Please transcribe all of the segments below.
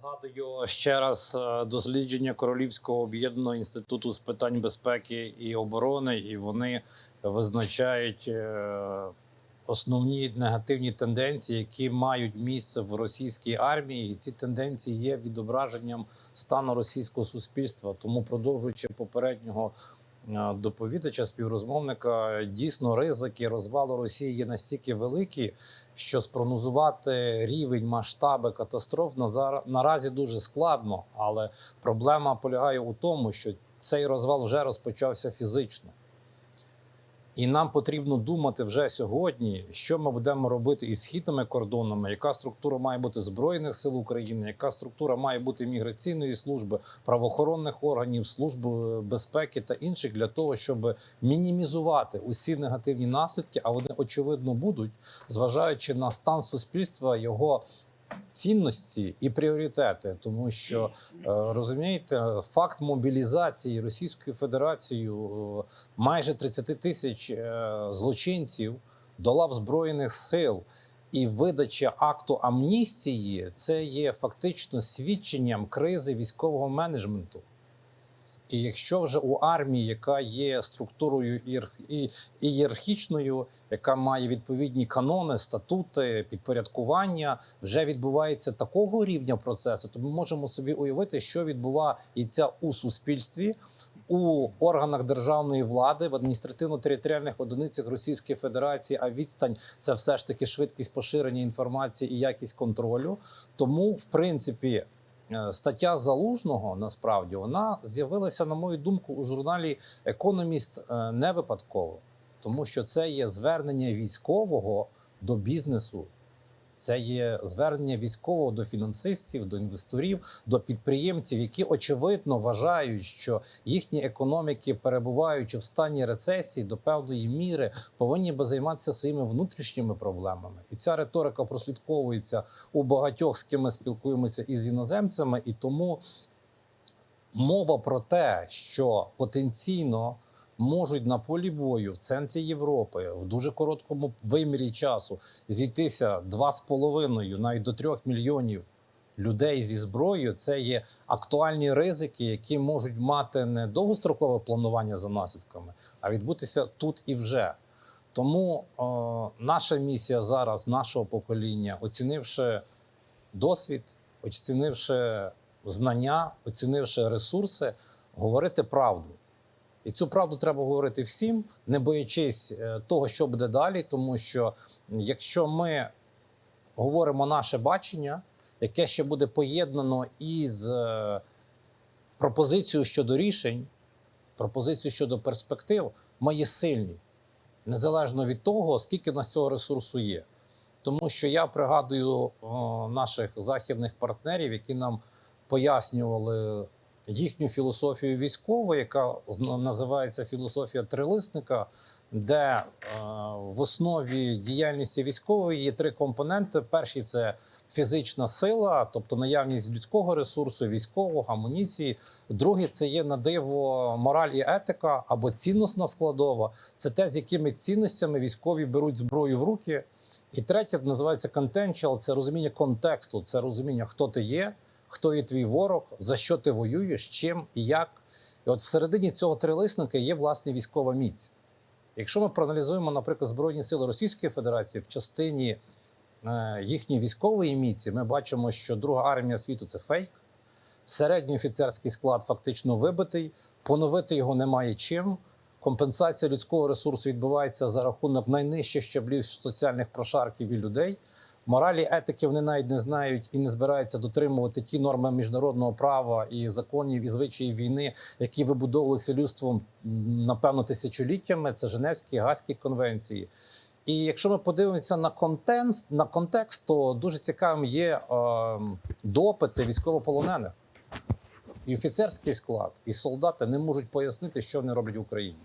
Згадую ще раз е, дослідження Королівського об'єднаного інституту з питань безпеки і оборони, і вони визначають е, основні негативні тенденції, які мають місце в російській армії. І ці тенденції є відображенням стану російського суспільства. Тому, продовжуючи попереднього доповідача, співрозмовника, дійсно ризики розвалу Росії є настільки великі, що спрогнозувати рівень масштаби катастроф назар- наразі дуже складно. Але проблема полягає у тому, що цей розвал вже розпочався фізично. І нам потрібно думати вже сьогодні, що ми будемо робити із східними кордонами, яка структура має бути Збройних сил України, яка структура має бути міграційної служби, правоохоронних органів, служби безпеки та інших для того, щоб мінімізувати усі негативні наслідки, а вони очевидно будуть, зважаючи на стан суспільства, його цінності і пріоритети, тому що е, розумієте, факт мобілізації Російською Федерацією е, майже 30 тисяч е, злочинців до лав збройних сил. І видача акту амністії це є фактично свідченням кризи військового менеджменту. І якщо вже у армії, яка є структурою ієрархічною, яка має відповідні канони, статути, підпорядкування, вже відбувається такого рівня процесу, то ми можемо собі уявити, що відбувається у суспільстві. У органах державної влади в адміністративно-територіальних одиницях Російської Федерації, а відстань це все ж таки швидкість поширення інформації і якість контролю. Тому, в принципі, стаття залужного насправді вона з'явилася, на мою думку, у журналі Економіст е, не випадково, тому що це є звернення військового до бізнесу. Це є звернення військового до фінансистів, до інвесторів, до підприємців, які очевидно вважають, що їхні економіки, перебуваючи в стані рецесії до певної міри, повинні би займатися своїми внутрішніми проблемами. І ця риторика прослідковується у багатьох, з ким ми спілкуємося із іноземцями, і тому мова про те, що потенційно можуть на полі бою в центрі Європи в дуже короткому вимірі часу зійтися 2,5, навіть до 3 мільйонів людей зі зброєю. Це є актуальні ризики, які можуть мати не довгострокове планування за наслідками, а відбутися тут і вже. Тому о, наша місія зараз, нашого покоління, оцінивши досвід, оцінивши знання, оцінивши ресурси, говорити правду. І цю правду треба говорити всім, не боячись е, того, що буде далі. Тому що якщо ми говоримо наше бачення, яке ще буде поєднано із е, пропозицією щодо рішень, пропозицією щодо перспектив, ми є сильні, незалежно від того, скільки в нас цього ресурсу є. Тому що я пригадую о, наших західних партнерів, які нам пояснювали їхню філософію військову, яка називається філософія трилисника, де е, в основі діяльності військової є три компоненти: перший це фізична сила, тобто наявність людського ресурсу, військового, амуніції. Другий це є на диво мораль і етика або цінностна складова. Це те, з якими цінностями військові беруть зброю в руки. І третє називається contential, це розуміння контексту, це розуміння, хто ти є, хто є твій ворог, за що ти воюєш, чим і як. І от всередині цього трилисника є власне військова міць. Якщо ми проаналізуємо, наприклад, Збройні сили Російської Федерації в частині е, їхньої військової міці, ми бачимо, що друга армія світу це фейк. Середній офіцерський склад фактично вибитий, поновити його немає чим. Компенсація людського ресурсу відбувається за рахунок найнижчих щаблів соціальних прошарків і людей. Моралі, етики вони навіть не знають і не збираються дотримувати ті норми міжнародного права і законів і звичаїв війни, які вибудовувалися людством напевно тисячоліттями. Це Женевські Гаазькі конвенції. І якщо ми подивимося на контекст, на контекст, то дуже цікавим є е, допити військовополонених. І офіцерський склад, і солдати не можуть пояснити, що вони роблять в Україні.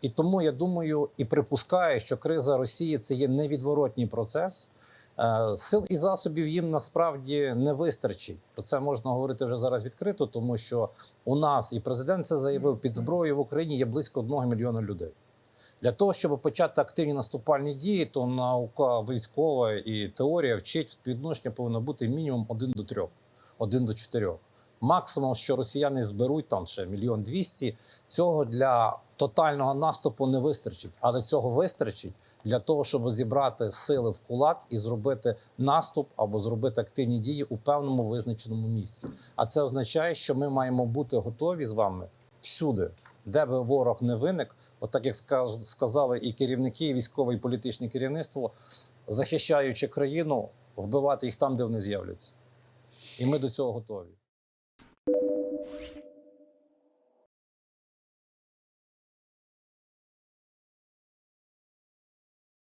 І тому я думаю і припускаю, що криза Росії це є невідворотній процес. Е, Сил і засобів їм насправді не вистачить. Про це можна говорити вже зараз відкрито, тому що у нас і президент це заявив під зброєю в Україні є близько одного мільйона людей. Для того, щоб почати активні наступальні дії, то наука військова і теорія вчить співвідношення повинно бути мінімум один до трьох. один до чотирьох. Максимум, що росіяни зберуть там ще мільйон двісті, цього для тотального наступу не вистачить, але цього вистачить для того, щоб зібрати сили в кулак і зробити наступ або зробити активні дії у певному визначеному місці. А це означає, що ми маємо бути готові з вами всюди, де би ворог не виник, отак як сказали і керівники, і військове, і політичне керівництво, захищаючи країну, вбивати їх там, де вони з'являться. І ми до цього готові. Thank you.